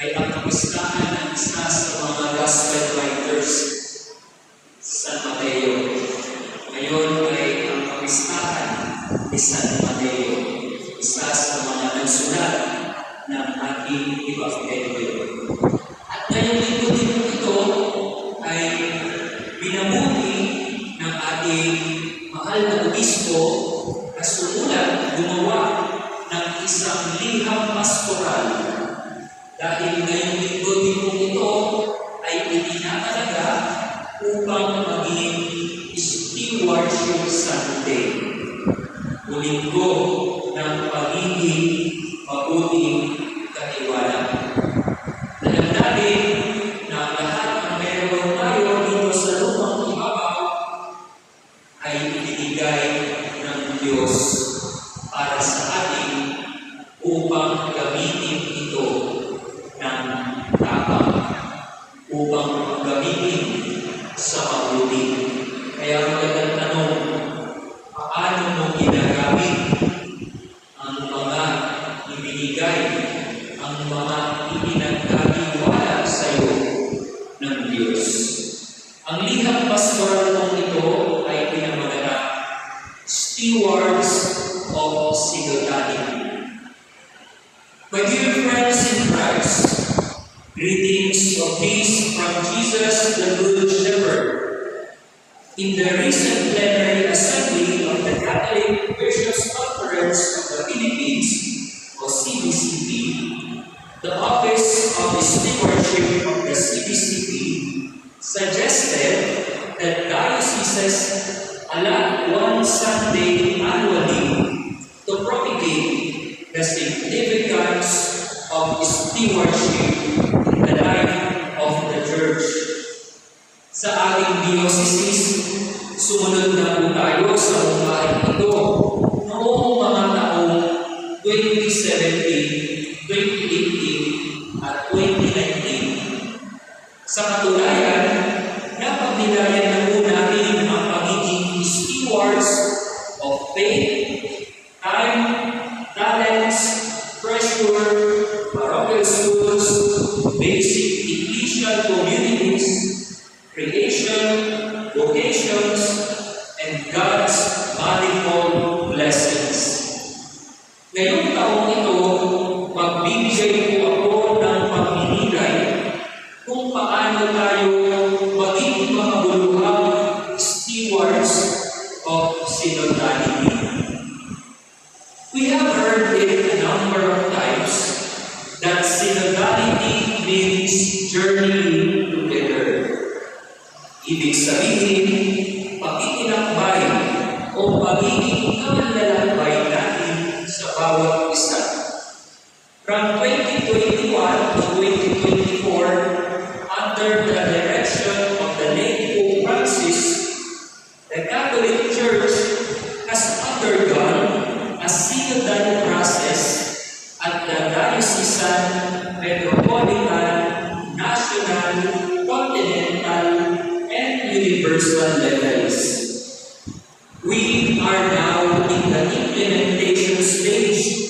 ay ang kapistahan ng isa sa mga gospel writers San Mateo. Ngayon ay ang kapistahan ni San Mateo, isa sa mga nagsulat ng ating Evangelio. pag-ibig is stewardship Sunday. Ulinggo ng pagiging mabuti binigay ang mga ipinagkatiwala sa iyo ng Diyos. Ang liham pastoral ng suggested that dioceses allow one Sunday annually to propagate the significance of stewardship in the life of the Church. Sa ating diocese, sumunod na po tayo sa umahin ito noong mga taong 2017, 2018, at 2019. Sa katunayan, time, talents, pressure, parochial schools, basic initial communities, creation, vocations, begins journeying together. Ibig sabihin, pakikinakbay o pagiging kanila We are now in the implementation stage.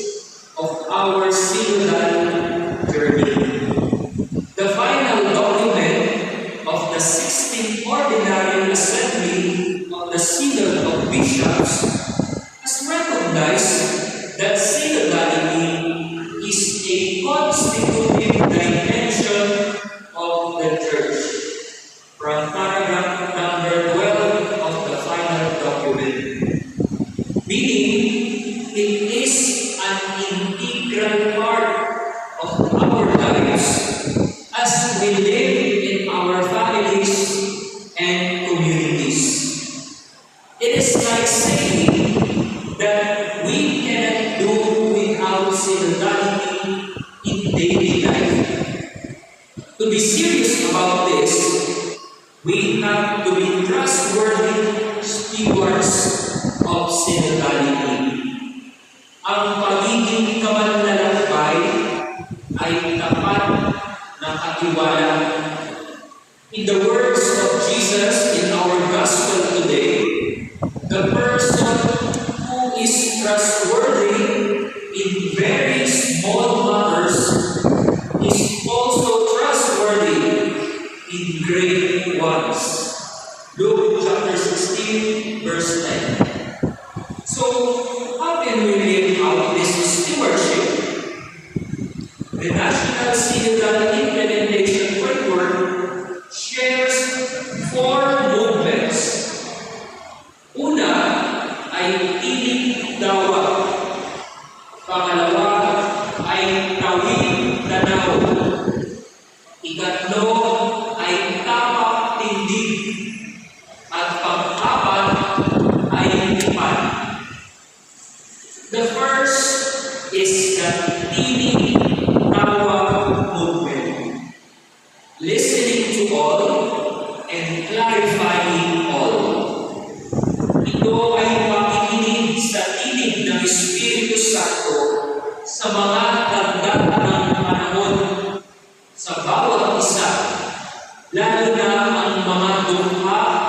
لا تدع المناطق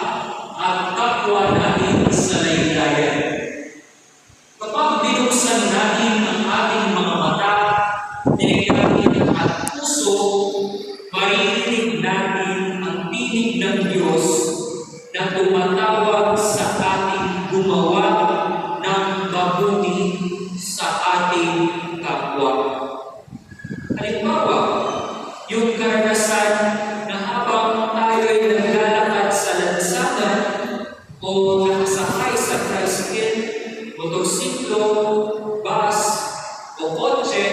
motorsiklo, bus, o kotse,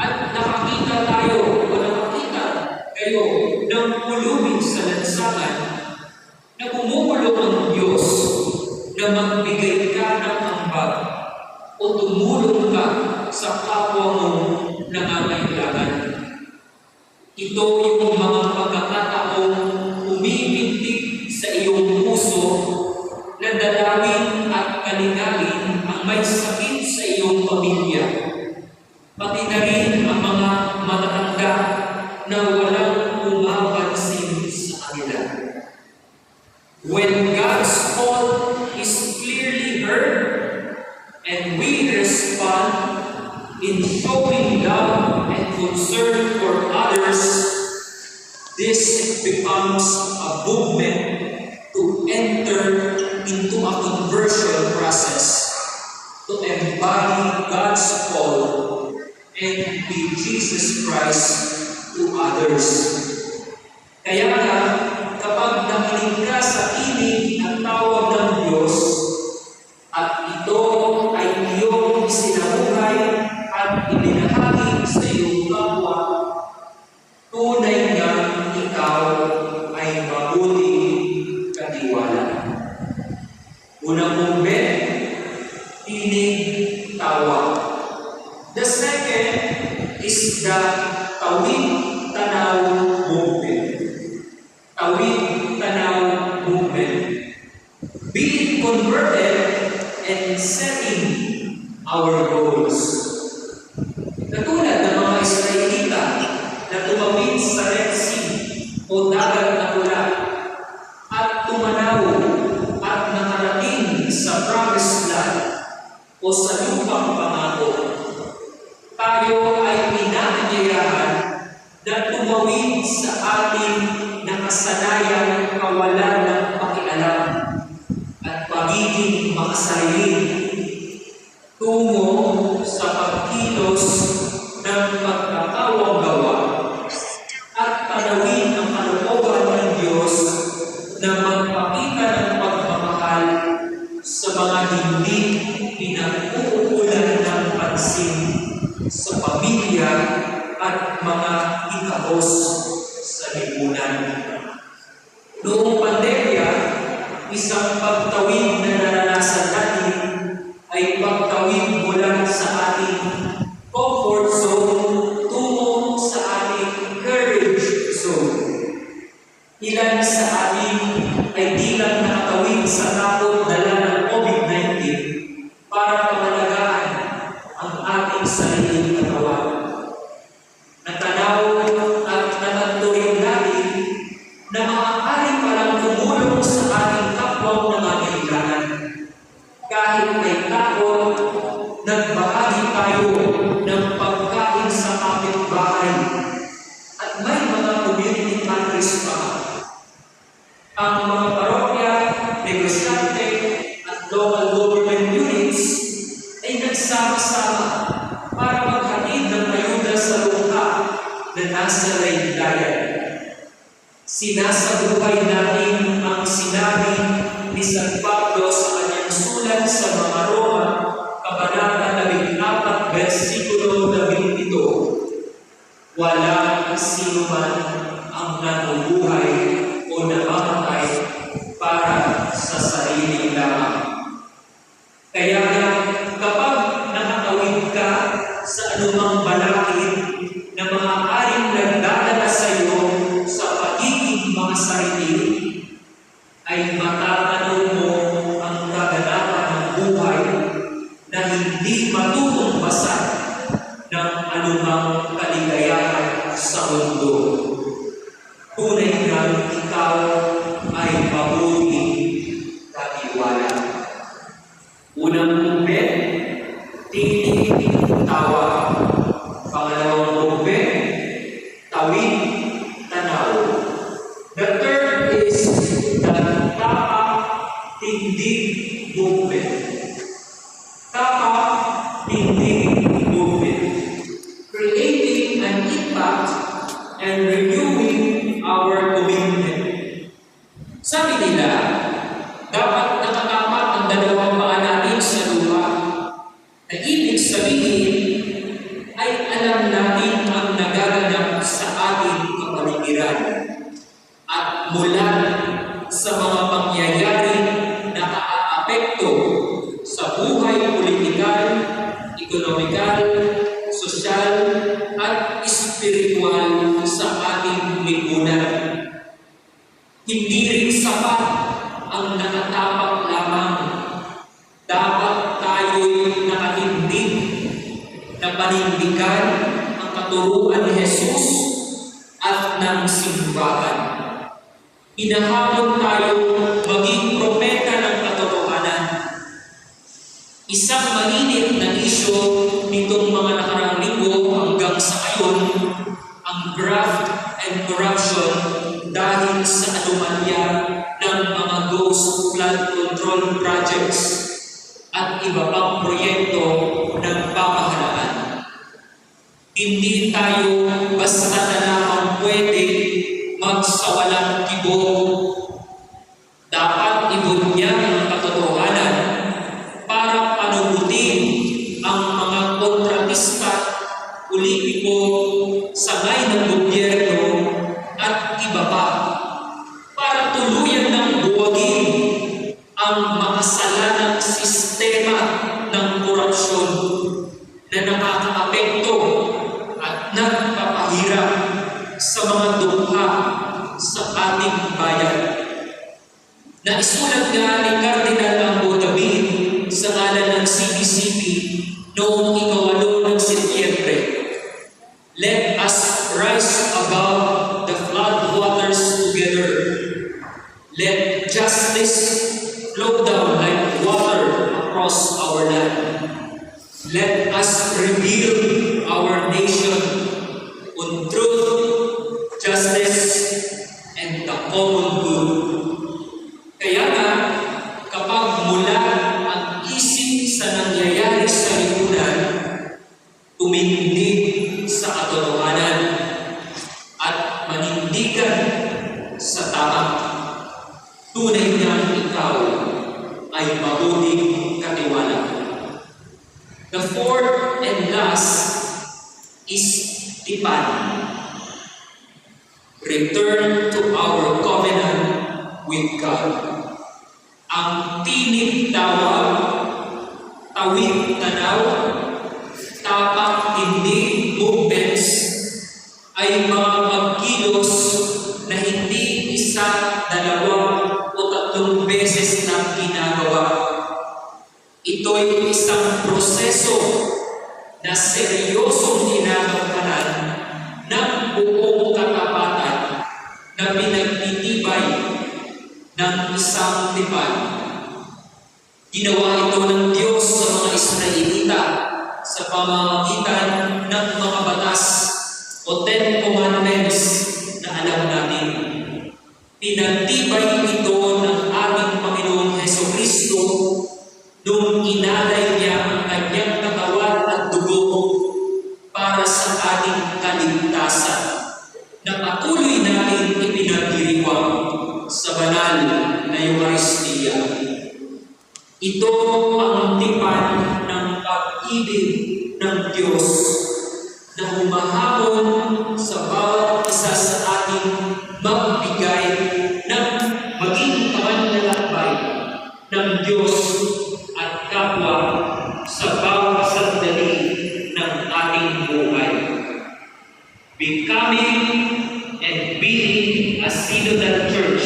at nakakita tayo o nakakita kayo ng pulubin sa lansangan na kumukulong ang Diyos na magbigay ka ng ambag o tumulong ka sa kapwa mo na nangangailangan. Ito yung Jesus Christ to others. Kaya nga, kapag nakinig ka sa inig at tawag ng Diyos, tumawid sa Red Sea o dagat na pula at tumanaw at nakarating sa promised land o sa lupang pangako. Tayo ay inaanyayahan na tumawid sa ating nakasanayang kawalan ng pakialam at pagiging makasarili pinagkukulan ng pansin sa pamilya at mga ikaos Absalom Sinasagumpay natin ang sinabi ni San Pablo sa kanyang sulat sa mga Roma, Kabanata 14, versikulo 17. Walang sino man ang nabubuhay anumang kaligayahan sa mundo. and renew tinuruan ni Jesus at ng simbahan. Inahabot tayo maging propeta ng katotohanan. Isang malinit na isyo nitong mga nakarang linggo hanggang sa ngayon, ang graft and corruption dahil sa anomalya ng mga ghost flood control project Hindi tayo basta na ating bayan. Na isulat nga ni Cardinal Ambo David sa ngalan ng CBCP noong ikaw This. Ito'y isang proseso na seryosong dinagampanan ng buong katapatan na pinagtitibay ng isang tipan. Ginawa ito ng Diyos sa mga Israelita sa pamamagitan ng mga batas o Ten Commandments na alam natin. Pinagtibay ito ng ating Panginoon Heso Kristo nung inalay niya ang kanyang katawan at dugo para sa ating kaligtasan na patuloy natin ipinagdiriwang sa banal na Eukaristiya. Ito ang tipan ng pag-ibig ng Diyos na humahabol sa bawat isa sa Becoming and being a synodal church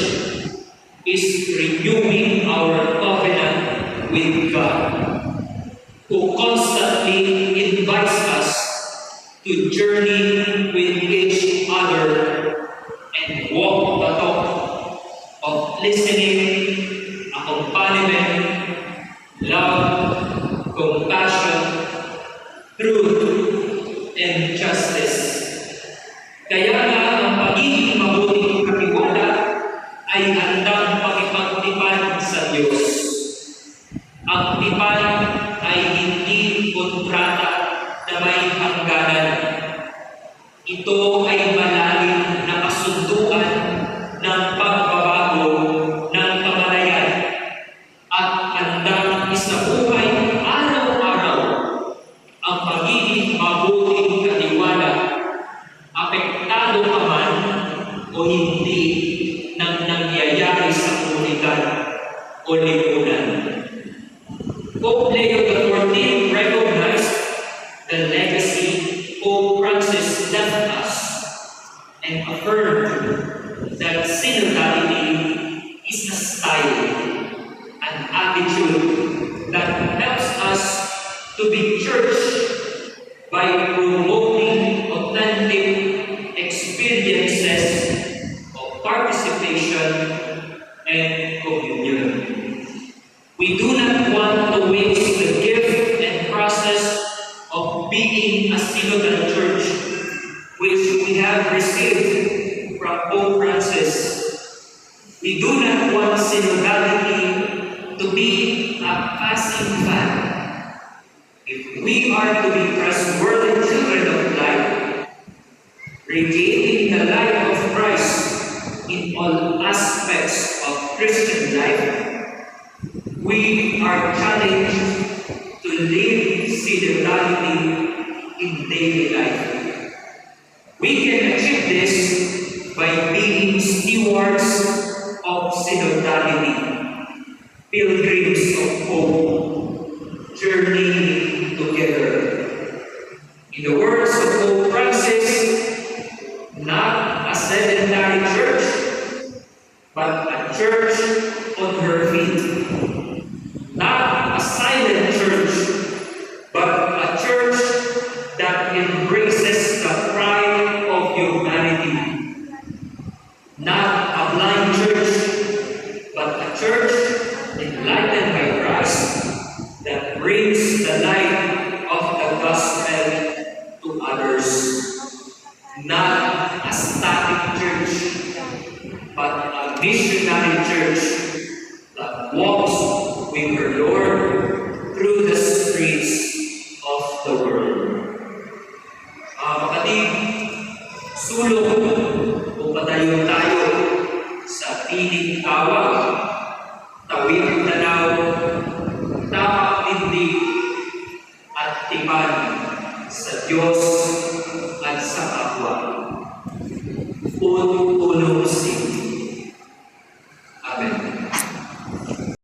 is renewing our covenant with God, who constantly invites us to journey with each other and walk the talk of listening We do not want synodality to be a passing fad. If we are to be present, Germany a static church, but a missionary church that walks with her Lord